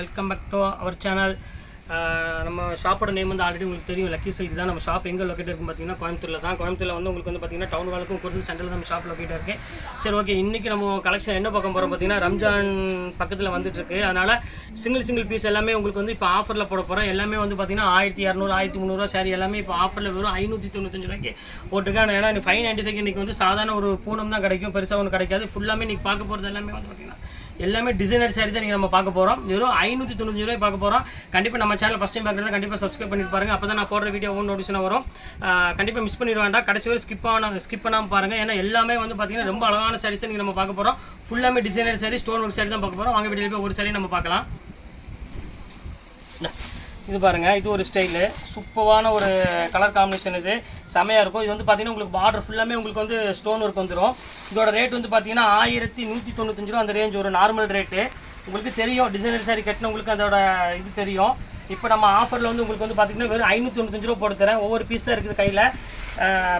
Welcome back to our channel நம்ம ஷாப்போட name வந்து ஆல்ரெடி உங்களுக்கு தெரியும். லக்கி சில்க் தான் நம்ம ஷாப் எங்கே லொக்கேட் இருக்கும் பார்த்தீங்கன்னா கோயம்புத்தூரில் தான். கோயம்புத்தூரில் வந்து உங்களுக்கு வந்து பார்த்தீங்கன்னா டவுன் வாலுக்கும் கொடுத்து சென்டரில் நம்ம ஷாப் லொக்கேட் இருக்குது சரி ஓகே இன்றைக்கி நம்ம கலெக்ஷன் என்ன பார்க்க போகிறோம் பார்த்தீங்கன்னா ரம்ஜான் பக்கத்தில் வந்துட்டு இருக்கு. அதனால் சிங்கிள் சிங்கிள் பீஸ் எல்லாமே உங்களுக்கு வந்து இப்போ ஆஃபரில் போட போகிறோம் எல்லாமே வந்து பார்த்தீங்கன்னா ஆயிரத்தி இரநூறு ஆயிரத்தி முந்நூறுவா சாரி எல்லாமே இப்போ ஆஃபரில் வெறும் ஐநூற்றி தொண்ணூத்தஞ்சு ரூபாய்க்கு போட்டிருக்கேன் ஏன்னா ஃபைவ் நைன்ட்டி ஃபைவ் இன்றைக்கி வந்து சாதாரண ஒரு பூனம் தான் கிடைக்கும். பெருசாக ஒன்று கிடைக்காது. ஃபுல்லாமே இன்றைக்கி பார்க்க போகிறது எல்லாமே வந்து பார்த்தீங்கன்னா எல்லாமே டிசைனர் சாரி தான் நீங்கள் நம்ம பார்க்க போகிறோம் வெறும் ஐநூற்றி தொண்ணூற்றி ரூபாய் பார்க்க போகிறோம் கண்டிப்பாக நம்ம சேனல் ஃபஸ்ட் டைம் பார்க்குறது கண்டிப்பாக சப்ஸ்கிரைப் பண்ணிட்டு பாருங்க. அப்போ தான் நான் போடுற வீடியோ ஒவ்வொரு நோட்டிஷன் வரும். கண்டிப்பாக மிஸ் பண்ணிட வேண்டாம் கடைசி வரை ஸ்கிப் ஆன ஸ்கிப் பண்ணாமல் பாருங்கள் ஏன்னா எல்லாமே வந்து பார்த்தீங்கன்னா ரொம்ப அழகான சாரீஸ் நீங்கள் நம்ம பார்க்க போகிறோம் ஃபுல்லாமே designer sari stone work sari தான் பார்க்க போகிறோம் வாங்க வீட்டில் போய் ஒரு சாரி நம்ம பார்க்கலாம். இது பாருங்கள் இது ஒரு ஸ்டைலு சூப்பரான ஒரு கலர் காம்பினேஷன் இது. செமையாக இருக்கும். இது வந்து பார்த்தீங்கன்னா உங்களுக்கு பார்டர் ஃபுல்லாமே உங்களுக்கு வந்து ஸ்டோன் ஒர்க் வந்துடும் இதோட ரேட் வந்து பார்த்தீங்கன்னா ஆயிரத்தி நூற்றி தொண்ணூத்தஞ்சு ரூபா அந்த ரேஞ்ச் ஒரு நார்மல் ரேட்டு உங்களுக்கு தெரியும் டிசைனர் சாரி கட்டினவங்களுக்கு அதோட இது தெரியும். இப்போ நம்ம ஆஃபரில் வந்து உங்களுக்கு வந்து பார்த்தீங்கன்னா வெறும் ஐநூற்றி தொண்ணூத்தஞ்சு ரூபா போட்டு தரேன். ஒவ்வொரு பீஸ் தான் இருக்குது கையில்.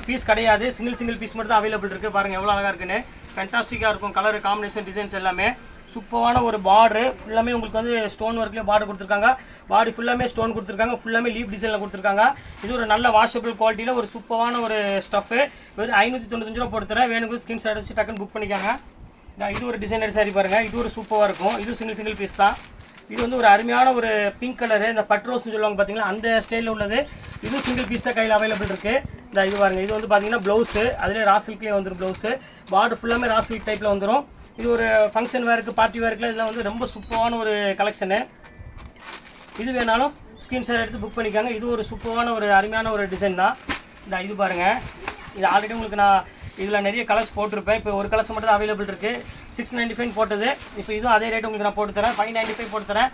பீஸ் கிடையாது. சிங்கிள் சிங்கிள் பீஸ் மட்டும் தான் அவைலபிள் இருக்குது பாருங்கள் எவ்வளோ அழகாக இருக்குன்னு. ஃபென்டாஸ்டிக்காக இருக்கும். கலர் காம்பினேஷன் டிசைன்ஸ் எல்லாமே. சூப்பரான ஒரு பார்டரு ஃபுல்லாமே உங்களுக்கு வந்து ஸ்டோன் ஒர்க்லேயே பார்டர் கொடுத்துருக்காங்க. பாடி ஃபுல்லாமே ஸ்டோன் கொடுத்துருக்காங்க. ஃபுல்லாமே லீப் டிசைனில் கொடுத்துருக்காங்க. இது ஒரு நல்ல வாஷபிள் குவாலிட்டியில் ஒரு சூப்பரான ஒரு ஸ்டஃப்பு வெறும் ஐநூற்றி தொண்ணூத்தஞ்சு ரூபா போட்டு தரேன். ஸ்கிரீன் ஷாட் வச்சு டக்குன்னு புக் பண்ணிக்காங்க. இது ஒரு டிசைனர் சாரி பாருங்கள் இது ஒரு சூப்பராக இருக்கும். இது சிங்கிள் சிங்கிள் பீஸ் தான். இது வந்து ஒரு அருமையான ஒரு பிங்க் கலரு இந்த பட்ரோஸ்னு சொல்லுவாங்க பார்த்தீங்களா அந்த ஸ்டைலில் உள்ளது. இது சிங்கிள் பீஸ் தான் கையில் அவைலபிள் இருக்குது இந்த இது பாருங்கள் இது வந்து பார்த்தீங்கன்னா ப்ளவுஸு அதிலே ராசில்க்லேயே வந்துடும் ப்ளவுஸு பார்டர் ஃபுல்லாமே ராசில்க் டைப்பில் வந்துடும் இது ஒரு ஃபங்க்ஷன் வேருக்கு பார்ட்டி வேருக்குலாம் இதெல்லாம் வந்து ரொம்ப சூப்பரான ஒரு கலெக்ஷனு இது வேணாலும் ஸ்க்ரீன்ஷாட் எடுத்து புக் பண்ணிக்காங்க. இது ஒரு சூப்பரான ஒரு அருமையான ஒரு டிசைன் தான். இந்த இது பாருங்கள் இது ஆல்ரெடி உங்களுக்கு நான் இதில் நிறைய கலர்ஸ் போட்டிருப்பேன். இப்போ ஒரு கலர்ஸ் மட்டும் தான் அவைலபிள் இருக்குது சிக்ஸ் நைன்ட்டி ஃபைவ் போட்டது. இப்போ இதுவும் அதே ரேட் உங்களுக்கு நான் போட்டு தரேன் ஃபைவ் நைன்ட்டி ஃபைவ் போட்டு தரேன்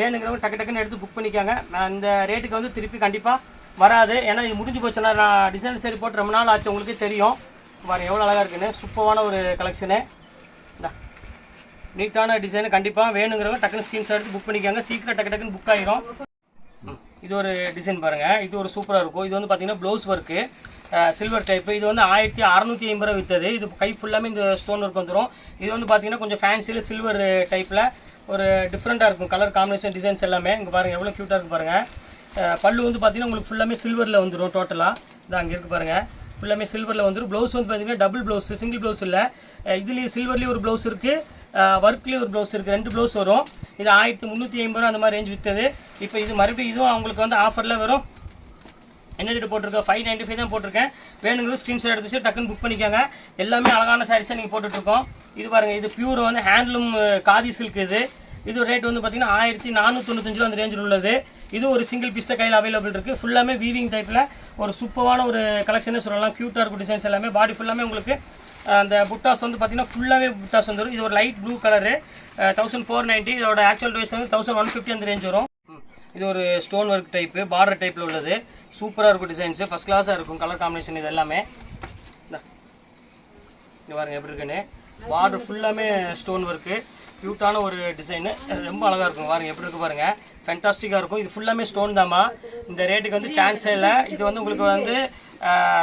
வேணுங்கிறவங்க டக்கு டக்குன்னு எடுத்து புக் பண்ணிக்காங்க. நான் இந்த ரேட்டுக்கு வந்து திருப்பி கண்டிப்பாக வராது. ஏன்னா இது முடிஞ்சு போச்சுன்னா நான் டிசைன் சரி போட்டு ரொம்ப நாள் ஆச்சு. உங்களுக்கு தெரியும். வர எவ்வளோ அழகாக இருக்குன்னு. சூப்பரான ஒரு கலெக்ஷனு நீட்டான டிசைனு கண்டிப்பாக வேணுங்கிறவங்க டக்குன்னு ஸ்க்ரீன்ஷாட் எடுத்து புக் பண்ணிக்காங்க. சீக்கிரம் டக்கு டக்குன்னு புக் ஆயிரும். ம், இது ஒரு டிசைன் பாருங்கள் இது ஒரு சூப்பராக இருக்கும். இது வந்து பார்த்தீங்கன்னா ப்ளவுஸ் ஒர்க்கு சில்வர் டைப்பு இது வந்து ஆயிரத்தி அறநூற்றி ஐம்பது ரூபா விற்றது இது கை ஃபுல்லாமே இந்த ஸ்டோன் ஒர்க் வந்துடும் இது வந்து பார்த்தீங்கன்னா கொஞ்சம் ஃபேன்சியில் சில்வர் டைப்பில் ஒரு டிஃப்ரெண்ட்டாக இருக்கும். கலர் காம்பினேஷன் டிசைன்ஸ் எல்லாமே. இங்கே பாருங்கள் எவ்வளோ க்யூட்டாக இருக்கு பாருங்கள் பல்லு வந்து பார்த்திங்கன்னா உங்களுக்கு ஃபுல்லாமே சில்வரில் வந்துடும் டோட்டலாக இதான் அங்கே இருக்குது பாருங்கள் ஃபுல்லாமே சில்வரில் வந்துடும் ப்ளவுஸ் வந்து பார்த்தீங்கன்னா டபுள் ப்ளவுஸ் சிங்கிள் ப்ளவுஸ் இல்லை. இதுலேயும் சில்வர்லேயும் ஒரு ப்ளவுஸ் இருக்குது ஒர்க்லேயும் ஒரு ப்ளவுஸ் இருக்குது ரெண்டு ப்ளவுஸ் வரும். இது ஆயிரத்தி முந்நூற்றி ஐம்பது ரூபா அந்த மாதிரி ரேஞ்ச் விற்றது இப்போ இது மறுபடியும் இதுவும் அவங்களுக்கு வந்து ஆஃபரில் வரும். என்ன ரேட் போட்டிருக்கேன் ஃபைவ் நைன்ட்டி ஃபைவ் தான் போட்டிருக்கேன். வேணுங்கிற ஸ்க்ரீன்ஷாட் எடுத்து வச்சு டக்குன்னு புக் பண்ணிக்கோங்க. எல்லாமே அழகான சாரீஸாக நீங்கள் போட்டுட்ருக்கோம். இது பாருங்கள் இது பியூர் வந்து ஹேண்ட்லூம் காதி சில்க் இது. இது ரேட் வந்து பார்த்தீங்கன்னா ஆயிரத்தி நானூற்றி தொண்ணூத்தஞ்சு ரூபா அந்த ரேஞ்சில் உள்ளது. இது ஒரு சிங்கிள் பீஸ் தான் கையில் அவைலபிள் இருக்குது ஃபுல்லாமே வீவிங் டைப்பில் ஒரு சூப்பரான ஒரு கலெக்ஷனே சொல்லலாம். க்யூட்டாக இருக்கும் டிசைன்ஸ் எல்லாமே. பாடி ஃபுல்லாமே உங்களுக்கு அந்த புட்டாஸ் வந்து பார்த்தீங்கன்னா ஃபுல்லாகவே புட்டாஸ் வந்துடும் இது ஒரு light blue colour thousand four ninety இதோட ஆக்சுவல் ப்ரைஸ் வந்து தௌசண்ட் ஒன் ஃபிஃப்டி அந்த ரேஞ்ச் வரும். இது ஒரு ஸ்டோன் ஒர்க் டைப்பு பார்டர் டைப்பில் உள்ளது. சூப்பராக இருக்கும் டிசைன்ஸு ஃபஸ்ட் கிளாஸாக இருக்கும். கலர் காம்பினேஷன் இது எல்லாமே. இந்தா. பாருங்கள் எப்படி இருக்குன்னு. பார்டர் ஃபுல்லாமே ஸ்டோன் ஒர்க்கு க்யூட்டான ஒரு டிசைனு ரொம்ப அழகாக இருக்கும். பாருங்கள் எப்படி இருக்கு பாருங்கள் ஃபென்டாஸ்டிக்காக இருக்கும். இது ஃபுல்லாமே ஸ்டோன் தாம்மா. இந்த ரேட்டுக்கு வந்து சான்ஸே இல்லை. இது வந்து உங்களுக்கு வந்து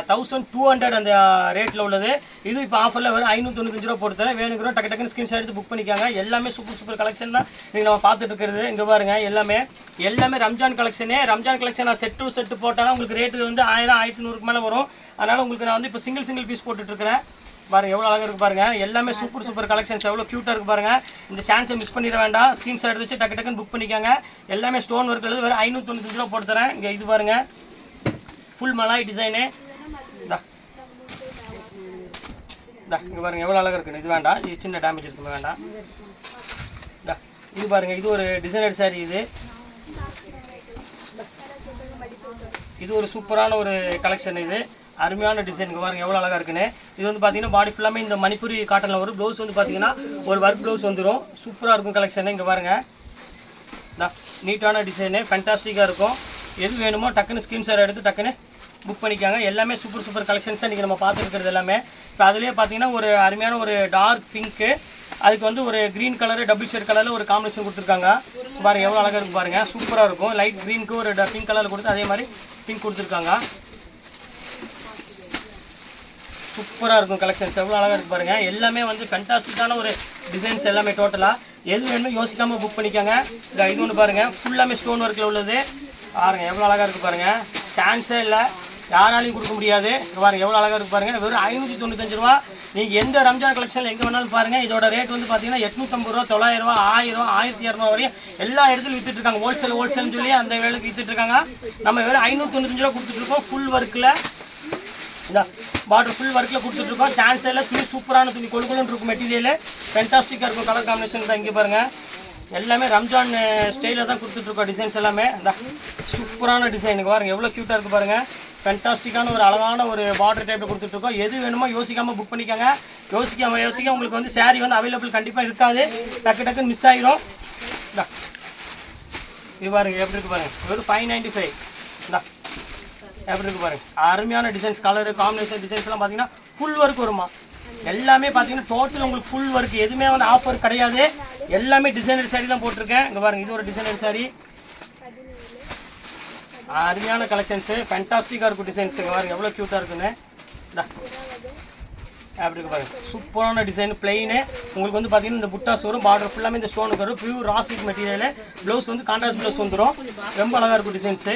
தௌசண்ட் டூ ஹண்ட்ரட் அந்த ரேட்டில் உள்ளது. இது இப்போ ஆஃபரில் வரும் ஐநூற்றி தொண்ணூத்தஞ்சு ரூபா போட்டு தரேன். வேணுங்கிறோம் டக்கு டக்குன்னு ஸ்க்ரீன்ஷாட் எடுத்து புக் பண்ணிக்காங்க. எல்லாமே சூப்பர் சூப்பர் கலெக்ஷன் தான். நீங்கள் நம்ம பார்த்துட்டு இருக்கிறது இங்கே பாருங்க எல்லாமே. எல்லாமே ரம்ஜான் கலெக்ஷனே ரம்ஜான் கலெக்ஷன் நான் செட் டு செட்டு போட்டாலும் உங்களுக்கு ரேட்டு வந்து ஆயிரம் ஆயிரத்தி நூறுக்கு மேலே வரும். அதனால் உங்களுக்கு நான் வந்து இப்போ சிங்கிள் சிங்கிள் பீஸ் போட்டுட்ருக்கிறேன் பாருங்க எவ்வளோ அழகாக இருக்கு பாருங்க. எல்லாமே சூப்பர் சூப்பர் கலெக்ஷன்ஸ் எவ்வளோ க்யூட்டாக இருக்கு பாருங்க. இந்த சான்ஸை மிஸ் பண்ணிட வேண்டாம். ஸ்க்ரீன்ஷாட் எடுத்து வச்சு டக்கு டக்குன்னு புக் பண்ணிக்கோங்க. எல்லாமே ஸ்டோன் ஒர்க் எழுது வெறும் ஐநூற்றி தொண்ணூத்தஞ்சு ரூபா போட்டு தரேன். இங்கே இது பாருங்க. ஃபுல் மலாய் டிசைனு இந்தா. இங்கே பாருங்க எவ்வளோ அழகாக இருக்குன்னு. இது வேண்டாம். இது சின்ன டேமேஜ் இருக்குமே வேண்டாம். இந்தா இது பாருங்க இது ஒரு டிசைனர் saree இது. இது ஒரு சூப்பரான ஒரு கலெக்ஷன் இது. அருமையான டிசைன் பாருங்கள் எவ்வளோ அழகாக இருக்குன்னு. இது வந்து பார்த்தீங்கன்னா பாடி ஃபுல்லாமே இந்த மணிப்பூரி காட்டனில் வரும். ப்ளவுஸ் வந்து பார்த்தீங்கன்னா ஒரு ஒர்க் ப்ளவுஸ் வந்துடும் சூப்பராக இருக்கும் கலெக்ஷன் இங்கே பாருங்கள் நீட்டான டிசைனு ஃபென்டாஸ்டிக்காக இருக்கும். எது வேணுமோ டக்குன்னு ஸ்க்ரீன்ஷாட் எடுத்து டக்குன்னு புக் பண்ணிக்காங்க. எல்லாமே சூப்பர் சூப்பர் கலெக்ஷன்ஸாக இன்றைக்கி நீங்கள் நம்ம பார்த்துருக்கிறது எல்லாமே. இப்போ அதுலேயே பார்த்தீங்கன்னா ஒரு அருமையான ஒரு டார்க் பிங்க்கு அதுக்கு வந்து ஒரு க்ரீன் கலரு டபுள் ஷேட் கலரில் ஒரு காம்பினேஷன் கொடுத்துருக்காங்க. பாருங்க எவ்வளோ அழகாக இருக்கும் பாருங்கள் சூப்பராக இருக்கும். லைட் க்ரீனுக்கு ஒரு பிங்க் கலரில் கொடுத்து அதே மாதிரி பிங்க் கொடுத்துருக்காங்க. சூப்பராக இருக்கும் கலெக்ஷன்ஸ் எவ்வளோ அழகாக இருக்கு பாருங்க. எல்லாமே வந்து ஃபென்டாஸ்டிக்கான ஒரு டிசைன்ஸ் எல்லாமே டோட்டலாக எது வேணுமோ யோசிக்காமல் புக் பண்ணிக்கோங்க. இந்த இது ஒன்று பாருங்கள் ஃபுல்லாமே ஸ்டோன் ஒர்க்கில் உள்ளது. பாருங்க எவ்வளோ அழகாக இருக்குது பாருங்கள் சான்ஸே இல்லை. யாராலையும் கொடுக்க முடியாது. பாருங்கள் பாருங்க எவ்வளோ அழகாக இருக்கு பாருங்க. வெறும் ஐநூற்றி தொண்ணூத்தஞ்சு ரூபா. நீங்கள் எந்த ரம்ஜான் கலெக்ஷனில் எங்கே வேணாலும் பாருங்கள் இதோட ரேட் வந்து பார்த்தீங்கன்னா எட்நூற்றம்பது ரூபா தொள்ளாயிரம் ரூபா ஆயிரம் ரூபா ஆயிரத்தி இரநூறு வரையும் எல்லா இடத்துலையும் வித்துட்டு இருக்காங்க. ஹோல்சேல் ஹோல்சேல்னு சொல்லி அந்த வேலைக்கு வித்துட்டு இருக்காங்க. நம்ம வெறும் ஐநூற்றி தொண்ணூத்தஞ்சு ரூபா கொடுத்துட்டு இருக்கோம். ஃபுல் ஒர்க்கில் இந்த பார்டர் ஃபுல் ஒர்க்கில் கொடுத்துட்ருக்கோம். சான்ஸ் எல்லாம் துணி சூப்பரான துணி கொழுகுலுன்னு இருக்கும் மெட்டீரியல் ஃபென்டாஸ்டிக்காக இருக்கும் கலர் காம்பினேஷன் தான் இங்கே பாருங்கள் எல்லாமே ரம்ஜான் ஸ்டைலில் தான் கொடுத்துட்ருக்கோம் டிசைன்ஸ் எல்லாமே. அந்த சூப்பரான டிசைனுக்கு பாருங்கள் எவ்வளோ க்யூட்டாக இருக்குது பாருங்கள் ஃபென்டாஸ்டிக்கான ஒரு அழகான ஒரு பார்டர் டைப்பில் கொடுத்துட்ருக்கோம். எது வேணுமோ யோசிக்காமல் புக் பண்ணிக்கோங்க. யோசிக்காம யோசிக்க உங்களுக்கு வந்து சாரீ வந்து அவைலபிள் கண்டிப்பாக இருக்காது. டக்கு டக்குன்னு மிஸ் ஆகிரும் இந்தா இது பாருங்கள் எப்படி இருக்கு பாருங்கள் வெறும் ஃபைவ் நைன்டி ஃபைவ் இந்தா எப்படி இருக்கு பாருங்க அருமையான டிசைன்ஸ் கலர் காம்பினேஷன் டிசைன்ஸ்லாம் பார்த்தீங்கன்னா ஃபுல் ஒர்க் வருமா எல்லாமே பார்த்தீங்கன்னா டோட்டல் உங்களுக்கு ஃபுல் ஒர்க் எதுவுமே வந்து ஆஃபர் கிடையாது. எல்லாமே டிசைனர் சாரி தான் போட்டிருக்கேன். இங்கே பாருங்க இது ஒரு டிசைனர் சாரி அருமையான கலெக்ஷன்ஸு ஃபேண்டாஸ்டிக்காக இருக்கும் டிசைன்ஸ் இங்கே பாருங்க எவ்வளோ க்யூட்டாக இருக்குன்னு. அப்படி இருக்கு பாருங்க. சூப்பரான டிசைன் பிளெயின் உங்களுக்கு வந்து பார்த்தீங்கன்னா இந்த புட்டாஸ் வரும் பார்டர் ஃபுல்லாமே இந்த ஸ்டோனுக்கு வரும். பியூர் ராசிக் மெட்டீரியல் ப்ளவுஸ் வந்து கான்ட்ராஸ்ட் ப்ளவுஸ் வந்துடும் ரொம்ப அழகாக இருக்கும் டிசைன்ஸு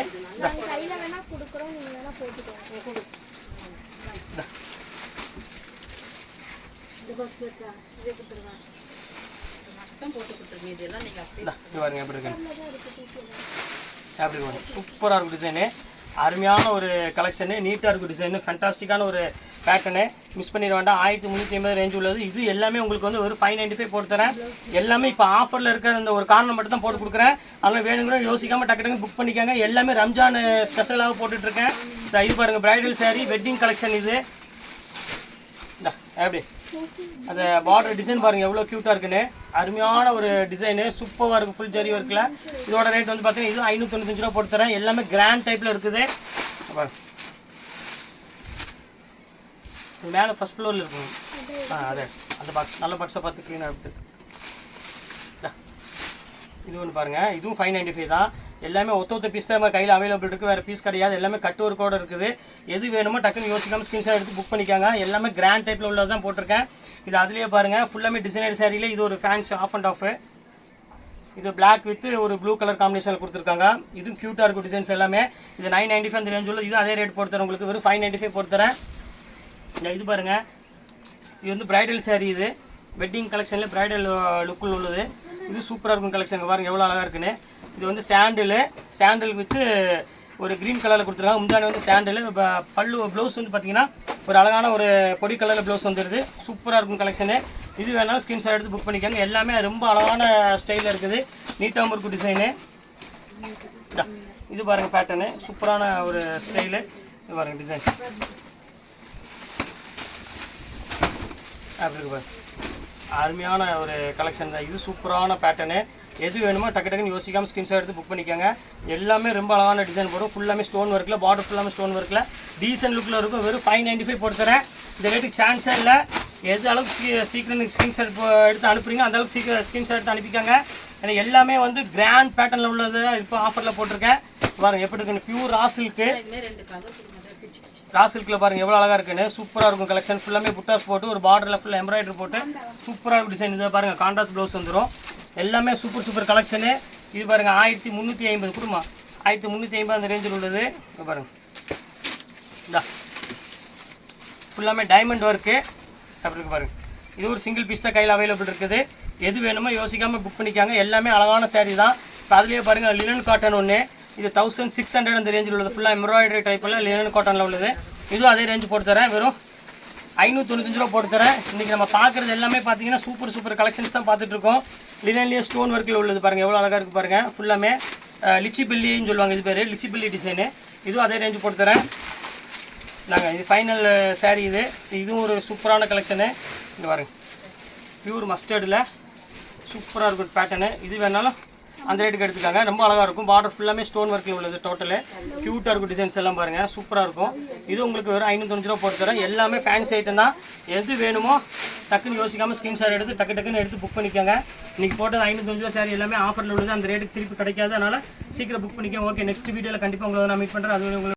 இந்தா பாருங்க எப்படி இருக்கு அப்படி சூப்பராக இருக்கும் டிசைனு அருமையான ஒரு கலெக்ஷனு நீட்டாக இருக்கும் டிசைனு ஃபேண்டாஸ்டிக்கான ஒரு பேட்டர்னு மிஸ் பண்ணிட வேண்டாம் ஆயிரத்தி முந்நூற்றி ஐம்பது ரேஞ்ச் உள்ளது இது எல்லாமே உங்களுக்கு வந்து ஒரு ஃபைவ் நைன்ட்டி ஃபைவ் போட்டு தரேன் எல்லாமே இப்போ ஆஃபரில் இருக்கிற அந்த ஒரு காரணம் மட்டும் தான் போட்டு கொடுக்குறேன் அதனால் வேணுங்கிற யோசிக்காமல் டக்கு டக்கு புக் பண்ணிக்காங்க எல்லாமே ரம்ஜான் ஸ்பெஷலாக போட்டுட்ருக்கேன் இது பாருங்கள் ப்ரைடல் சாரீ வெட்டிங் கலெக்ஷன் இது எப்படி அந்த பார்டர் டிசைன் பாருங்க எவ்வளோ க்யூட்டாக இருக்குன்னு. அருமையான ஒரு டிசைனு சூப்பராக இருக்கும் ஃபுல் ஜரி ஒர்க்கில் இதோட ரேட் வந்து பார்த்தீங்கன்னா இது ஐநூற்றி ரூபா போட்டு தரேன். எல்லாமே கிராண்ட் டைப்பில் இருக்குது. மேலே ஃபர்ஸ்ட் ஃப்ளோரில் இருக்கும் ஆ அதே. அந்த பாக்ஸ் நல்ல பாக்ஸை பார்த்து க்ளீனாக எடுத்து இது. ஒன்று பாருங்கள் இதுவும் ஃபைவ் நைன்டி ஃபைவ் தான். எல்லாமே ஒத்த ஒத்த பீஸ் தான் நம்ம கையில் அவைலபிள் இருக்குது வேறு பீஸ் கிடையாது. எல்லாமே கட்டு இருக்குது. எது வேணுமோ டக்குன்னு யோசிக்காமல் ஸ்கிரீன்ஷாட் எடுத்து புக் பண்ணிக்காங்க. எல்லாமே கிராண்ட் டைப்பில் உள்ளது தான் போட்டிருக்கேன். இது அதுலேயே பாருங்கள் ஃபுல்லாமே டிசைனர் சேரீல இது ஒரு ஃபேன்ஸ் ஆஃப் அண்ட் ஆஃப் இது பிளாக் வித் ஒரு ப்ளூ கலர் காம்பினேஷனில் கொடுத்துருக்காங்க. இதுவும் க்யூட்டாக இருக்கும் டிசைன்ஸ் எல்லாமே. இது நைன் நைன்டி ஃபைவ் அந்த ரேஞ்ச் உள்ள. இது அதே ரேட் போட்டு தரேன் உங்களுக்கு. வெறும் ஃபைவ் நைன்டி ஃபைவ் போட்டு தரேன். இது பாருங்கள் இது வந்து பிரைடல் சேரீ இது. வெட்டிங் கலெக்ஷனில் பிரைடல் லுக்கில் உள்ளது. இது சூப்பராக இருக்கும் கலெக்ஷன் பாருங்கள் எவ்வளோ அழகாக இருக்குன்னு. இது வந்து சாண்டிலு சாண்டில் வித்து ஒரு க்ரீன் கலரில் கொடுத்துருக்காங்க. முந்தானி வந்து சாண்டில் பல்லு ப்ளவுஸ் வந்து பார்த்தீங்கன்னா ஒரு அழகான ஒரு பொடி கலரில் ப்ளவுஸ் வந்துடுது சூப்பராக இருக்கும் கலெக்ஷனு இது வேணாலும் ஸ்க்ரீன்ஷாட் எடுத்து புக் பண்ணிக்கோங்க. எல்லாமே ரொம்ப அழகான ஸ்டைலில் இருக்குது. நீட்டாகவும் இருக்கும் டிசைனு இது பாருங்க பேட்டர்னு சூப்பரான ஒரு ஸ்டைலு இது பாருங்கள் டிசைன் அப்படி இருக்கு பாருங்க. அருமையான ஒரு கலெக்ஷன் தான். இது சூப்பரான பேட்டர்னு எது வேணுமோ டக்கு டக்குன்னு யோசிக்காமல் ஸ்கிரீன்ஷாட் எடுத்து புக் பண்ணிக்கோங்க. எல்லாமே ரொம்ப அழகான டிசைன் போடும். ஃபுல்லாமே ஸ்டோன் ஒர்க்கில் பார்டர் ஃபுல்லாமே ஸ்டோன் ஒர்க்கில் டீசென்ட் லுக்கில் இருக்கும். வெறும் ஃபைவ் நைன்ட்டி ஃபைவ் போட்டு தரேன். இந்த ரேட்டுக்கு சான்ஸே இல்லை. எது அளவுக்கு சீக்கிரம் ஸ்க்ரீன்ஷாட் எடுத்து அனுப்புறீங்க அந்த அளவுக்கு சீக்கிரம் ஸ்க்ரீன்ஷாட் எடுத்து அனுப்பிக்கோங்க. ஏன்னா எல்லாமே வந்து கிராண்ட் பேட்டர்னில் உள்ளது இப்போ ஆஃபரில் போட்டிருக்கேன். பாருங்க எப்படி இருக்குன்னு. பியூர் ராசிலுக்கு ரா சில்கில் பாருங்க எவ்வளோ அழகாக இருக்குன்னு. சூப்பராக இருக்கும் கலெக்ஷன் ஃபுல்லாமே புட்டாஸ் போட்டு ஒரு பார்டரில் ஃபுல்லாக எம்ப்ராய்டரி போட்டு சூப்பராக இருக்கும் டிசைன் இதை பாருங்க கான்ட்ராஸ்ட் ப்ளவுஸ் வந்துடும் எல்லாமே சூப்பர் சூப்பர் கலெக்ஷனு இது பாருங்க ஆயிரத்தி முந்நூற்றி ஐம்பது கொடுமா? ஆயிரத்தி முந்நூற்றி ஐம்பது அந்த ரேஞ்சில் உள்ளது. இங்கே பாருங்க. இந்தா. ஃபுல்லாமே டைமண்ட் ஒர்க்கு அப்படி இருக்கு பாருங்க. இது ஒரு சிங்கிள் பீஸ் தான் கையில் அவைலபிள் இருக்குது. எது வேணுமோ யோசிக்காமல் புக் பண்ணிக்காங்க. எல்லாமே அழகான சேரீ தான். இப்போ அதுலேயே பாருங்கள் லினன் காட்டன் ஒன்று இது தௌசண்ட் சிக்ஸ் ஹண்ட்ரட் அந்த ரேஞ்சில் உள்ளது. ஃபுல்லாக எம்ப்ராய்டரி டைப்பில் லினன் காட்டனில் உள்ளது. இதுவும் அதே ரேஞ்சு போட்டு தரேன். வெறும் ஐநூற்றி தொண்ணூத்தஞ்சு ரூபா போட்டு தரேன். இன்றைக்கி நம்ம பார்க்குறது எல்லாமே பார்த்தீங்கன்னா சூப்பர் சூப்பர் கலெக்ஷன்ஸ் தான் பார்த்துட்ருக்கோம் லினன்லேயே ஸ்டோன் ஒர்க்கில் உள்ளது பாருங்கள் எவ்வளோ அழகாக இருக்குது பாருங்கள் ஃபுல்லாமே லிச்சி பில்லின்னு சொல்லுவாங்க இது பேர். லிச்சி பில்லி டிசைனு இதுவும் அதே ரேஞ்சு போட்டு தரேன். நாங்கள் இது ஃபைனல் சேரீ இது. இதுவும் ஒரு சூப்பரான கலெக்ஷனு இங்கே பாருங்கள் பியூர் மஸ்டர்டில் சூப்பராக இருக்கும் பேட்டர்னு இது வேணாலும் அந்த ரேட்டுக்கு எடுத்துக்காங்க. ரொம்ப அழகாக இருக்கும். பார்டர் ஃபுல்லாமே ஸ்டோன் ஒர்க்கில் உள்ளது டோட்டலு க்யூட்டாக இருக்கும் டிசைன்ஸ் எல்லாம் பாருங்கள் சூப்பராக இருக்கும். இது உங்களுக்கு வெறும் ஐநூற்றஞ்சு ரூபா போட்டு தரேன். எல்லாமே ஃபேன்ஸ் ஐட்டம் தான். எது வேணுமோ டக்குன்னு யோசிக்காமல் ஸ்க்ரீன்ஷாட் எடுத்து டக்கு டக்குன்னு எடுத்து புக் பண்ணிக்கோங்க. இன்றைக்கி போட்டது ஐநூற்றஞ்சு ரூபா சாரி எல்லாமே ஆஃபரில் உள்ளது. அந்த ரேட்டுக்கு திருப்பி கிடைக்காது அதனால் சீக்கிரம் புக் பண்ணிக்கோங்க. ஓகே நெக்ஸ்ட் வீடியோவில் கண்டிப்பாக உங்களை நான் மீட் பண்ணுறேன் அது உங்களுக்கு